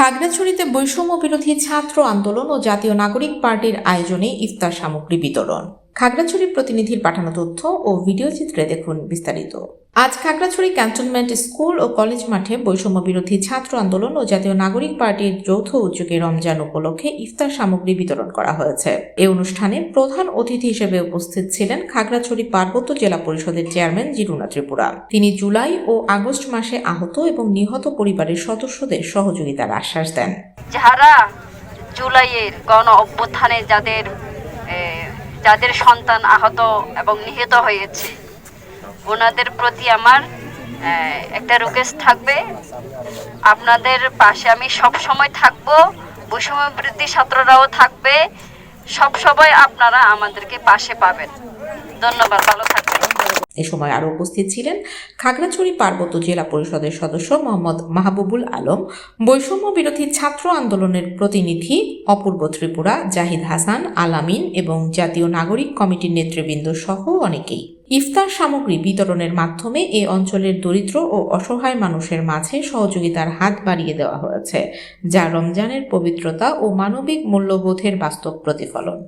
খাগড়াছড়িতে বৈষম্য বিরোধী ছাত্র আন্দোলন ও জাতীয় নাগরিক পার্টির আয়োজনে ইফতার সামগ্রী বিতরণ। খাগড়াছড়ির প্রতিনিধির পাঠানো তথ্য ও ভিডিও চিত্রে দেখুন বিস্তারিত। আজ খাগড়াছড়ি ক্যান্টনমেন্ট স্কুল ও কলেজ মাঠে বৈষম্য বিরোধী ছাত্র আন্দোলন ও জাতীয় নাগরিক পার্টির যৌথ উদ্যোগে রমজান উপলক্ষে ইফতার সামগ্রী বিতরণ করা হয়েছে। এই অনুষ্ঠানে প্রধান অতিথি হিসেবে উপস্থিত ছিলেন খাগড়াছড়ি পার্বত্য জেলা পরিষদের চেয়ারম্যান জিরুনা ত্রিপুরা। তিনি জুলাই ও আগস্ট মাসে আহত এবং নিহত পরিবারের সদস্যদের সহযোগিতার আশ্বাস দেন। যারা জুলাইয়ের গণ অভ্যুত্থানে যাদের যাদের সন্তান আহত এবং নিহত হয়েছে, ওনাদের প্রতি আমার একটা রিকোয়েস্ট থাকবে। আপনাদের পাশে আমি সব সময় থাকব বৈষম্য বৃদ্ধি ছাত্ররাও থাকবে সব সময় আপনারা আমাদেরকে পাশে পাবেন। ধন্যবাদ, ভালো থাকবেন। এ সময় আরও উপস্থিত ছিলেন খাগড়াছড়ি পার্বত্য জেলা পরিষদের সদস্য মোহাম্মদ মাহবুবুল আলম, বৈষম্য বিরোধী ছাত্র আন্দোলনের প্রতিনিধি অপূর্ব ত্রিপুরা, জাহিদ হাসান, আলামিন এবং জাতীয় নাগরিক কমিটির নেতৃবৃন্দ সহ অনেকেই। ইফতার সামগ্রী বিতরণের মাধ্যমে এ অঞ্চলের দরিদ্র ও অসহায় মানুষের মাঝে সহযোগিতার হাত বাড়িয়ে দেওয়া হয়েছে, যা রমজানের পবিত্রতা ও মানবিক মূল্যবোধের বাস্তব প্রতিফলন।